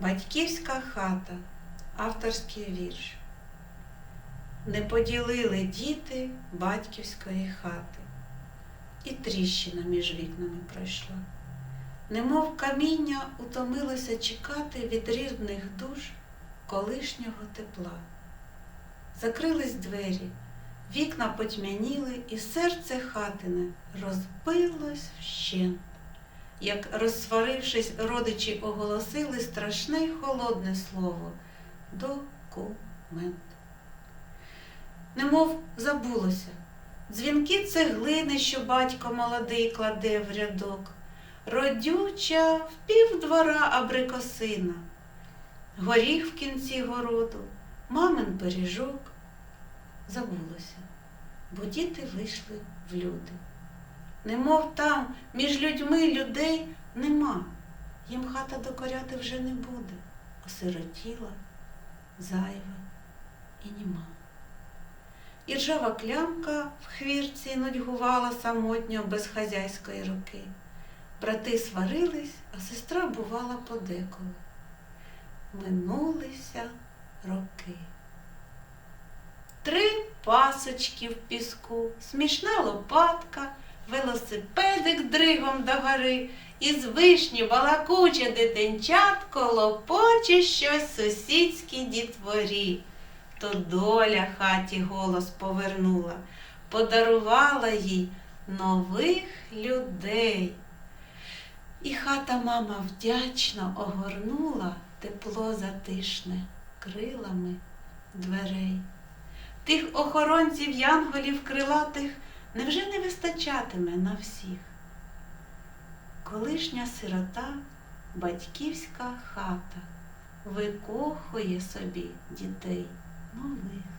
Батьківська хата, авторський вірш. Не поділили діти батьківської хати, і тріщина між вікнами пройшла. Немов каміння утомилося чекати від рідних душ колишнього тепла. Закрились двері, вікна потьмяніли, і серце хатине розбилось вщент. Як, розсварившись, родичі оголосили страшне й холодне слово документ. Немов забулося, дзвінки цеглини, що батько молодий кладе в рядок, родюча в півдвора абрикосина, горіх в кінці городу, мамин пиріжок. Забулося, бо діти вийшли в люди. Немов там між людьми людей нема, їм хата докоряти вже не буде, осиротіла, зайва і німа. І ржава клямка в хвірці нудьгувала самотньо без хазяйської руки. Брати сварились, а сестра бувала подеколи. Минулися роки. Три пасочки в піску, смішна лопатка, велосипедик дригом до гори, із вишні балакуче дитинчатко лопоче щось сусідській дітворі. То доля хаті голос повернула, подарувала їй нових людей. І хата мама вдячно огорнула тепло затишне крилами дверей. Тих охоронців янголів крилатих невже не вистачатиме на всіх? Колишня сирота, батьківська хата викохує собі дітей нових.